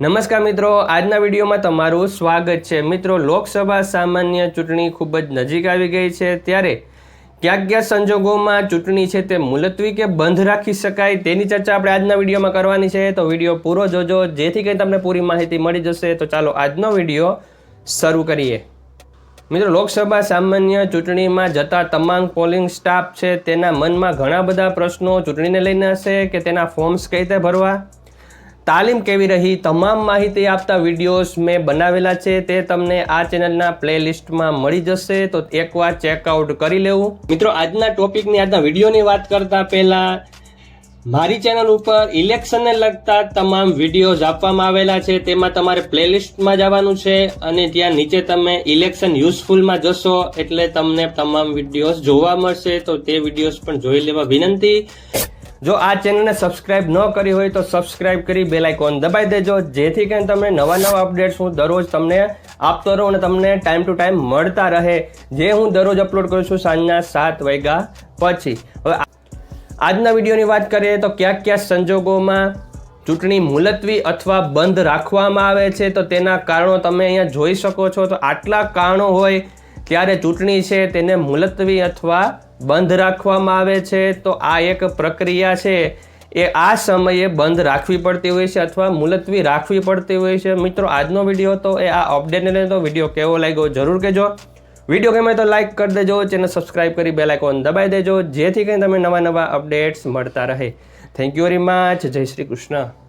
નમસ્કાર મિત્રો, આજના વિડીયોમાં તમારું સ્વાગત છે. મિત્રો, લોકસભા સામાન્ય ચૂંટણી ખૂબ જ નજીક આવી ગઈ છે. ત્યારે ક્યાં ક્યાં સંજોગોમાં ચૂંટણી છે તે મુલતવી કે બંધ રાખી શકાય તેની ચર્ચા આપણે આજના વિડીયોમાં કરવાની છે. તો વીડિયો પૂરો જોજો. જેથી કંઈ તમને પૂરી માહિતી મળી જશે. તો ચાલો આજનો વીડિયો શરૂ કરીએ. મિત્રો, લોકસભા સામાન્ય ચૂંટણીમાં જતા તમામ પોલિંગ સ્ટાફ છે. તેના મનમાં ઘણા બધા પ્રશ્નો ચૂંટણીને લઈને હશે કે તેના ફોર્મ્સ કઈ રીતે ભરવા? તાલીમ કેવી રહી, તમામ માહિતી આપતા વિડીયોઝ મેં બનાવેલા છે, તે તમને આ ચેનલના પ્લેલિસ્ટમાં મળી જશે, તો એકવાર ચેકઆઉટ કરી લેવું. મિત્રો, આજના ટોપિકની, આજના વિડીયોની વાત કરતા પહેલા, મારી ચેનલ ઉપર ઇલેક્શનને લગતા તમામ વિડીયોઝ આપવામાં આવેલા છે, તેમાં તમારે પ્લેલિસ્ટમાં જવાનું છે, અને ત્યાં નીચે તમે ઇલેક્શન યુઝફુલમાં જશો, એટલે તમને તમામ વિડીયોઝ જોવા મળશે, તો તે વિડીયોઝ પણ જોઈ લેવા વિનંતી. જો આ ચેનલને સબસ્ક્રાઇબ ન કરી હોય તો સબસ્ક્રાઇબ કરી બેલ આઇકોન દબાઈ દેજો. જેથી કરીને તમને નવા નવા અપડેટ્સ હું દરરોજ તમને આપતો રહું અને તમને ટાઈમ ટુ ટાઈમ મળતા રહે. જે હું દરરોજ અપલોડ કરું છું સાંજના સાત વાગ્યા પછી. હવે આજના વિડીયોની વાત કરીએ તો ક્યાં ક્યાં સંજોગોમાં ચૂંટણી મુલતવી અથવા બંધ રાખવામાં આવે છે તો તેના કારણો તમે અહીંયા જોઈ શકો છો. તો આટલા કારણો હોય ત્યારે ચૂંટણી છે તેને મુલતવી અથવા બંધ રાખવામાં આવે છે? તો આ એક પ્રક્રિયા છે. એ આ સમયે બંધ રાખવી પડતી હોય છે અથવા મુલતવી રાખવી પડતી હોય છે? મિત્રો, આજનો વીડિયો તો એ આ અપડેટને લઈને તો વીડિયો કેવો લાગ્યો જરૂર કહેજો. વીડિયો ગમે તો લાઈક કરી દેજો, ચેનલ સબસ્ક્રાઇબ કરી બેલ આઇકોન દબાઈ દેજો, જેથી કરીને તમે નવા નવા અપડેટ્સ મળતા રહે. થેન્ક યુ વેરી મચ જય શ્રી કૃષ્ણ.